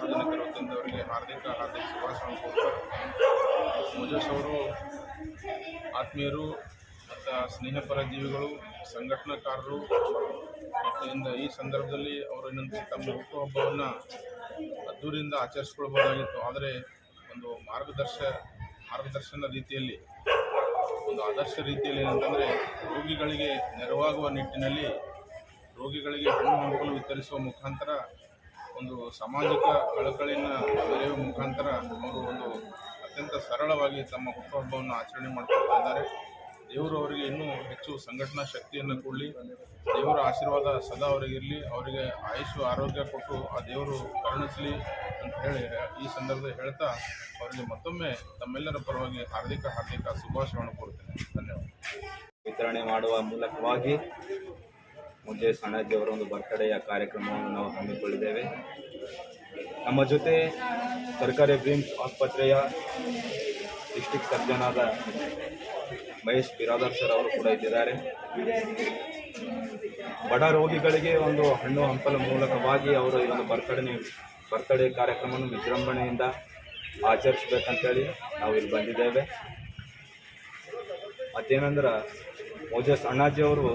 ಸಾರ್ವಜನಿಕರು ತಂದವರಿಗೆ ಹಾರ್ದಿಕ ಹಾರ್ದಿಕ ಶುಭಾಶಯ ಮುಜೇಶ್ ಅವರು ಆತ್ಮೀಯರು ಮತ್ತು ಸ್ನೇಹಪರ ಜೀವಿಗಳು, ಸಂಘಟನಾಕಾರರು ಇಂದ ಈ ಸಂದರ್ಭದಲ್ಲಿ ಅವರು ಇನ್ನೊಂದು ತಮ್ಮ ಹುಟ್ಟುಹಬ್ಬವನ್ನು ಅದ್ದೂರಿಯಿಂದ ಆಚರಿಸ್ಕೊಳ್ಬೋದಾಗಿತ್ತು ಆದರೆ ಒಂದು ಮಾರ್ಗದರ್ಶ, ಮಾರ್ಗದರ್ಶನ ರೀತಿಯಲ್ಲಿ, ಒಂದು ಆದರ್ಶ ರೀತಿಯಲ್ಲಿ ಏನಂತಂದರೆ ರೋಗಿಗಳಿಗೆ ನೆರವಾಗುವ ನಿಟ್ಟಿನಲ್ಲಿ ರೋಗಿಗಳಿಗೆ ಹಣ್ಣು ಹಂಪಲು ವಿತರಿಸುವ ಮುಖಾಂತರ ಒಂದು ಸಾಮಾಜಿಕ ಕಳಕಳಿನ ಬೆರೆಯುವ ಮುಖಾಂತರ ಅವರು ಒಂದು ಅತ್ಯಂತ ಸರಳವಾಗಿ ತಮ್ಮ ಹುಟ್ಟುಹಬ್ಬವನ್ನು ಆಚರಣೆ ಮಾಡ್ಕೊಳ್ತಾ ಇದ್ದಾರೆ. ದೇವರು ಅವರಿಗೆ ಇನ್ನೂ ಹೆಚ್ಚು ಸಂಘಟನಾ ಶಕ್ತಿಯನ್ನು ಕೊಡಲಿ. ದೇವರ ಆಶೀರ್ವಾದ ಸದಾ ಅವರಿಗಿರಲಿ ಅವರಿಗೆ ಆಯುಷು, ಆರೋಗ್ಯ ಕೊಟ್ಟು ಆ ದೇವರು ಕರುಣಿಸಲಿ ಅಂತ ಹೇಳಿ ಈ ಸಂದರ್ಭದಲ್ಲಿ ಹೇಳ್ತಾ ಅವರಿಗೆ ಮತ್ತೊಮ್ಮೆ ತಮ್ಮೆಲ್ಲರ ಪರವಾಗಿ ಹಾರ್ದಿಕ ಹಾರ್ದಿಕ ಶುಭಾಶಯವನ್ನು ಕೊಡ್ತೇನೆ ಧನ್ಯವಾದ. ವಿತರಣೆ ಮಾಡುವ ಮೂಲಕವಾಗಿ ಸಣ್ಣಜ್ಜಿ ಅವರ ಒಂದು ಬರ್ತ್ಡೇಯ ಕಾರ್ಯಕ್ರಮವನ್ನು ನಾವು ಹಮ್ಮಿಕೊಳ್ಳಿದ್ದೇವೆ ನಮ್ಮ ಜೊತೆ ಸರ್ಕಾರಿ ಬ್ರಿಮ್ಸ್ ಆಸ್ಪತ್ರೆಯ ಡಿಸ್ಟಿಕ್ ಸರ್ಜನ್ ಆದ ಮಹೇಶ್ ಬಿರಾದರ್ ಸರ್ ಅವರು ಕೂಡ ಇದ್ದಿದ್ದಾರೆ ಬಡ ರೋಗಿಗಳಿಗೆ ಒಂದು ಹಣ್ಣು ಹಂಪಲ ಮೂಲಕವಾಗಿ ಅವರು ಈ ಒಂದು ಬರ್ತಡೇ ಬರ್ತಡೇ ಕಾರ್ಯಕ್ರಮವನ್ನು ವಿಜೃಂಭಣೆಯಿಂದ ಆಚರಿಸ್ಬೇಕಂತೇಳಿ ನಾವು ಇಲ್ಲಿ ಬಂದಿದ್ದೇವೆ. ಮತ್ತೇನೆಂದ್ರೆ ಮೋಜಸ್ ಅಣ್ಣಾಜಿ ಅವರು